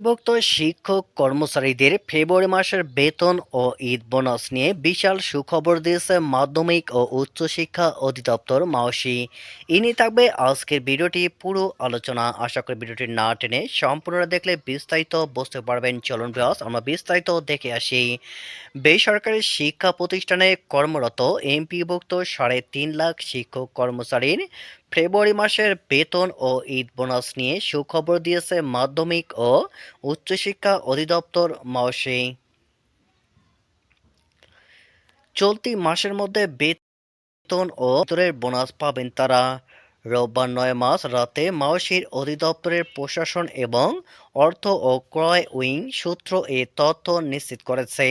ভুক্ত শিক্ষক, কর্মচারীদের ফেব্রুয়ারি মাসের বেতন ও ঈদ বোনাস নিয়ে বিশাল সুখবর দিয়েছে মাধ্যমিক ও উচ্চশিক্ষা অধিদপ্তর মাওসি। ইনি থাকবে আজকের ভিডিওটি, পুরো আলোচনা। আশা করি ভিডিওটি না টেনে সম্পূর্ণ দেখলে বিস্তারিত বুঝতে পারবেন। চলুন ব্রাস আমরা বিস্তারিত দেখে আসি। বেসরকারি শিক্ষা প্রতিষ্ঠানে কর্মরত এমপিভুক্ত সাড়ে তিন লাখ শিক্ষক কর্মচারীর ফেব্রুয়ারি মাসের বেতন ও ঈদ বোনাস নিয়ে সুখবর দিয়েছে মাধ্যমিক ও উচ্চশিক্ষা অধিদপ্তর মাওসি চলতি মাসের মধ্যে বেতন ও বেতনের বোনাস পাবেন তারা। রোববার নয় মাস রাতে মাওসির অধিদপ্তরের প্রশাসন এবং অর্থ ও ক্রয় উইং সূত্র এ তথ্য নিশ্চিত করেছে।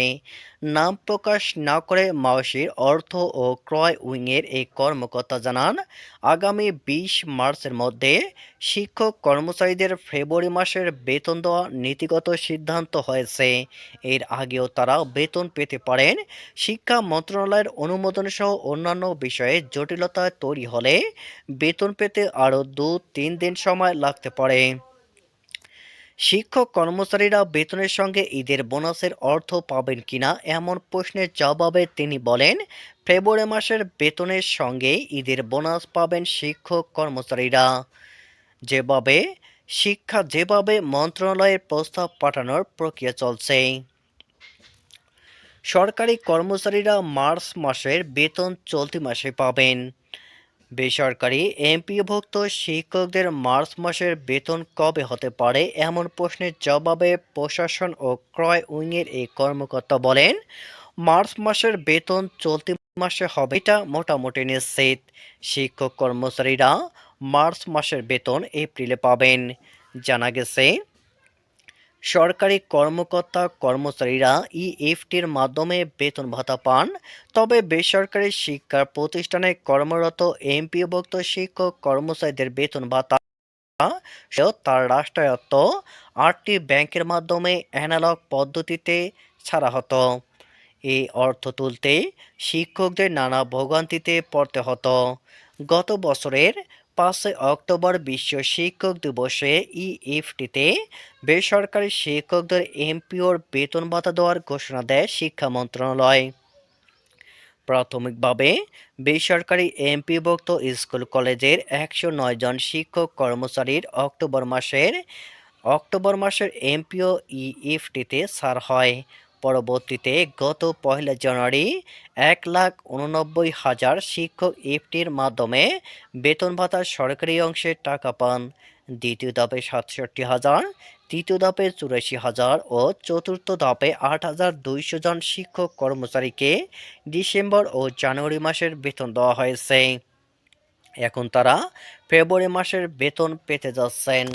নাম প্রকাশ না করে মাওসির অর্থ ও ক্রয় উইংয়ের এই কর্মকর্তা জানান, আগামী বিশ মার্চের মধ্যে শিক্ষক কর্মচারীদের ফেব্রুয়ারি মাসের বেতন দেওয়া নীতিগত সিদ্ধান্ত হয়েছে। এর আগেও তারা বেতন পেতে পারেন। শিক্ষা মন্ত্রণালয়ের অনুমোদন সহ অন্যান্য বিষয়ে জটিলতা তৈরি হলে বেতন পেতে আরও দু তিন দিন সময় লাগতে পারে। শিক্ষক কর্মচারীরা বেতনের সঙ্গে ঈদের বোনাসের অর্থ পাবেন কিনা এমন প্রশ্নের জবাবে তিনি বলেন, ফেব্রুয়ারি মাসের বেতনের সঙ্গে ঈদের বোনাস পাবেন শিক্ষক কর্মচারীরা। যেভাবে, শিক্ষা যেভাবে মন্ত্রণালয়ের প্রস্তাব পাঠানোর প্রক্রিয়া চলছে। সরকারি কর্মচারীরা মার্চ মাসের বেতন চলতি মাসে পাবেন। বেসরকারি এমপিভুক্ত শিক্ষকদের মার্চ মাসের বেতন কবে হতে পারে এমন প্রশ্নের জবাবে প্রশাসন ও ক্রয় উইংয়ের এই কর্মকর্তা বলেন, মার্চ মাসের বেতন চলতি মাসে হবে। এটা মোটামুটি নিশ্চিত। শিক্ষক কর্মচারীরা মার্চ মাসের বেতন এপ্রিলে পাবেন। জানা গেছে সরকারি কর্মকর্তা কর্মচারীরা ইএফটির মাধ্যমে বেতন ভাতা পান, তবে বেসরকারি শিক্ষা প্রতিষ্ঠানে কর্মরত এমপিভুক্ত শিক্ষক কর্মচারীদের বেতন ভাতা তার রাষ্ট্রায়ত্ত আটটি ব্যাংকের মাধ্যমে অ্যানালগ পদ্ধতিতে ছাড়া হতো। এই অর্থ তুলতে শিক্ষকদের নানা ভোগান্তিতে পড়তে হতো। গত বছরের পাঁচই অক্টোবর বিশ্ব শিক্ষক দিবসে ইএফটিতে বেসরকারি শিক্ষকদের এমপিওর বেতন ভাতা দেওয়ার ঘোষণা দেয় শিক্ষা মন্ত্রণালয়। প্রাথমিকভাবে, বেসরকারি এমপিভুক্ত স্কুল কলেজের একশো নয় জন শিক্ষক কর্মচারীর অক্টোবর মাসের অক্টোবর মাসের এমপিও ইএফটিতে ছাড় হয়। পরবর্তীতে গত পহেলা জানুয়ারি এক লাখ উননব্বই হাজার শিক্ষক এফটির মাধ্যমে বেতন ভাতার সরকারি অংশে টাকা পান। দ্বিতীয় ধাপে সাতষট্টি হাজার, তৃতীয় ধাপে চুরাশি হাজার ও চতুর্থ ধাপে আট হাজার দুইশো জন শিক্ষক কর্মচারীকে ডিসেম্বর ও জানুয়ারি মাসের বেতন দেওয়া হয়েছে। এখন তারা ফেব্রুয়ারি মাসের বেতন পেতে যাচ্ছেন।